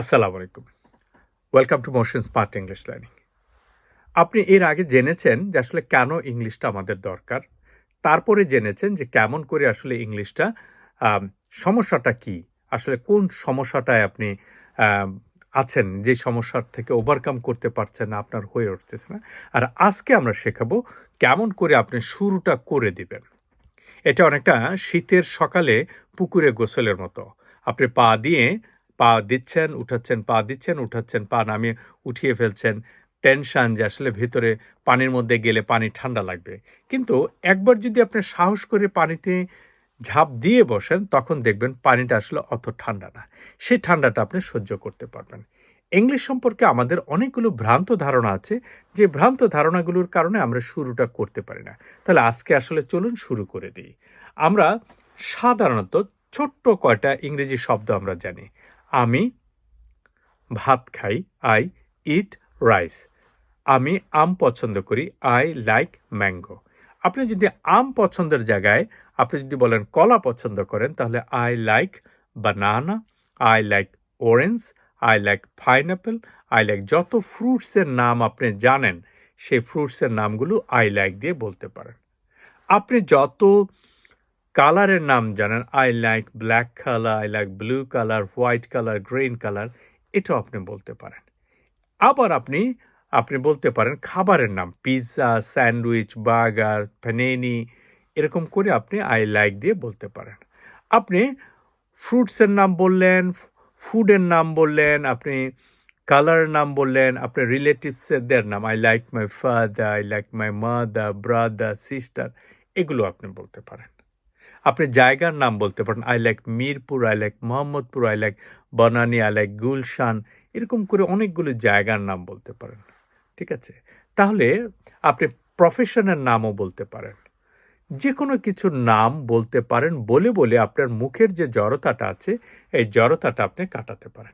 আসসালামু আলাইকুম। Welcome to motion smart English learning আপনি এর আগে জেনেছেন যে আসলে কেন ইংলিশটা আমাদের দরকার। তারপরে জেনেছেন যে কেমন করে আসলে ইংলিশটা সমস্যাটা কি? আসলে কোন সমস্যাটায় আপনি আছেন? যে সমস্যার থেকে ওভারকাম করতে পারছেন না, আপনার হয়ে উঠতেছে না। আর আজকে আমরা শেখাবো কেমন করে আপনি শুরুটা করে দিবেন। এটা অনেকটা শীতের সকালে পুকুরে গোসলের মতো। আপনি পা দিয়ে পা দিচ্ছেন, উঠাচ্ছেন, পা দিচ্ছেন, উঠাচ্ছেন, পা নামিয়ে উঠিয়ে ফেলছেন। টেনশান যে আসলে ভেতরে পানির মধ্যে গেলে পানি ঠান্ডা লাগবে। কিন্তু একবার যদি আপনি সাহস করে পানিতে ঝাঁপ দিয়ে বসেন, তখন দেখবেন পানিটা আসলে অত ঠান্ডা না। সেই ঠান্ডাটা আপনি সহ্য করতে পারবেন। ইংলিশ সম্পর্কে আমাদের অনেকগুলো ভ্রান্ত ধারণা আছে। যে ভ্রান্ত ধারণাগুলোর কারণে আমরা শুরুটা করতে পারি না। তাহলে আজকে আসলে চলুন শুরু করে দিই। আমরা সাধারণত ছোট্ট কয়টা ইংরেজি শব্দ আমরা জানি। আমি ভাত খাই আই ইট রাইস আমি আম পছন্দ করি আই লাইক ম্যাঙ্গো আপনি যদি আম পছন্দের জায়গায়, আপনি যদি বলেন কলা পছন্দ করেন, তাহলে I like banana I like orange I like pineapple I like যত ফ্রুটসের নাম আপনি জানেন, সেই ফ্রুটসের নামগুলো আই লাইক দিয়ে বলতে পারেন। আপনি যত কালারের নাম জানেন। I like black colour I like blue colour white colour green colour এটাও আপনি বলতে পারেন। আবার আপনি আপনি বলতে পারেন খাবারের নাম। পিৎজা, স্যান্ডউইচ, বার্গার ফেনেনি এরকম করে আপনি আই লাইক দিয়ে বলতে পারেন। আপনি ফ্রুটসের নাম বললেন ফুডের নাম বললেন, আপনি কালারের নাম বললেন আপনার রিলেটিভসদের নাম। I like my father I like my mother brother sister এগুলো আপনি বলতে পারেন। আপনি জায়গার নাম বলতে পারেন। I like Mirpur I like Mohammadpur I like Banani I like Gulshan এরকম করে অনেকগুলো জায়গার নাম বলতে পারেন। ঠিক আছে? তাহলে আপনি প্রফেশনের নামও বলতে পারেন। যে কোনো কিছুর নাম বলতে পারেন বলে বলে আপনার মুখের যে জড়তাটা আছে, এই জড়তাটা আপনি কাটাতে পারেন।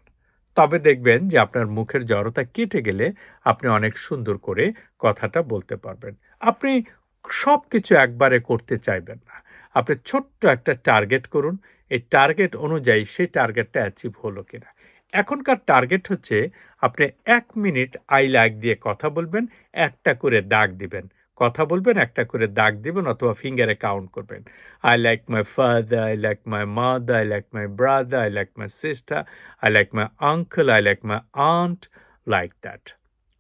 তবে দেখবেন যে আপনার মুখের জড়তা কেটে গেলে আপনি অনেক সুন্দর করে কথাটা বলতে পারবেন। আপনি সব কিছু একবারে করতে চাইবেন না। আপনি ছোট্ট একটা টার্গেট করুন। এই টার্গেট অনুযায়ী সেই টার্গেটটা অ্যাচিভ হলো কিনা। এখনকার টার্গেট হচ্ছে আপনি এক মিনিট আই লাইক দিয়ে কথা বলবেন, একটা করে দাগ দিবেন। কথা বলবেন, একটা করে দাগ দিবেন অথবা ফিঙ্গারে কাউন্ট করবেন। I like my father I like my mother I like my brother I like my sister I like my uncle I like my aunt like that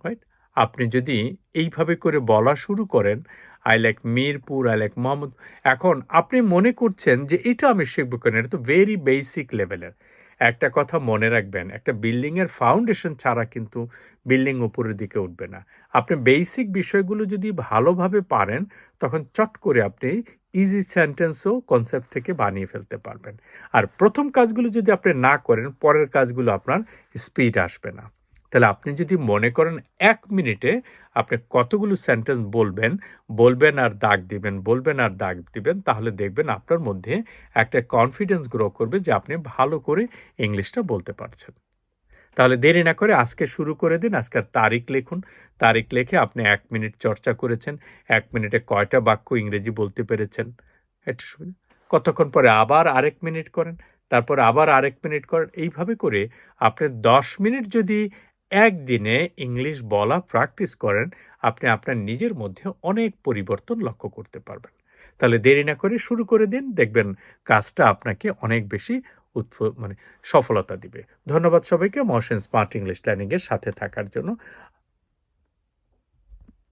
right আপনি যদি এইভাবে করে বলা শুরু করেন, I like Mirpur, I like Mohammad, এখন আপনি মনে করছেন যে এটা আমি শিখব কেন? এটা তো ভেরি বেসিক লেভেলের একটা কথা মনে রাখবেন, একটা বিল্ডিংয়ের ফাউন্ডেশন ছাড়া কিন্তু বিল্ডিং উপরের দিকে উঠবে না। আপনি বেসিক বিষয়গুলো যদি ভালোভাবে পারেন, তখন চট করে আপনি ইজি সেন্টেন্সও কনসেপ্ট থেকে বানিয়ে ফেলতে পারবেন। আর প্রথম কাজগুলো যদি আপনি না করেন, পরের কাজগুলো আপনার স্পিড আসবে না। তাহলে আপনি যদি মনে করেন এক মিনিটে আপনি কতগুলো সেন্টেন্স বলবেন বলবেন আর দাগ দিবেন, বলবেন আর দাগ দিবেন, তাহলে দেখবেন আপনার মধ্যে একটা কনফিডেন্স গ্রো করবে যে আপনি ভালো করে ইংলিশটা বলতে পারছেন। তাহলে দেরি না করে আজকে শুরু করে দিন আজকের তারিখ লিখুন। তারিখ লিখে আপনি এক মিনিট চর্চা করেছেন, এক মিনিটে কয়টা বাক্য ইংরেজি বলতে পেরেছেন এটা সুবিধা কতক্ষণ পরে আবার আরেক মিনিট করেন, তারপর আবার আরেক মিনিট করেন, এইভাবে করে আপনি দশ মিনিট যদি একদিনে ইংলিশ বলা প্র্যাকটিস করেন, আপনি আপনার নিজের মধ্যে অনেক পরিবর্তন লক্ষ্য করতে পারবেন। তাহলে দেরি না করে শুরু করে দিন, দেখবেন কাজটা আপনাকে অনেক বেশি উৎফ মানে সফলতা দিবে। ধন্যবাদ সবাইকে, মহসেন স্মার্ট ইংলিশ লার্নিংয়ের সাথে থাকার জন্য।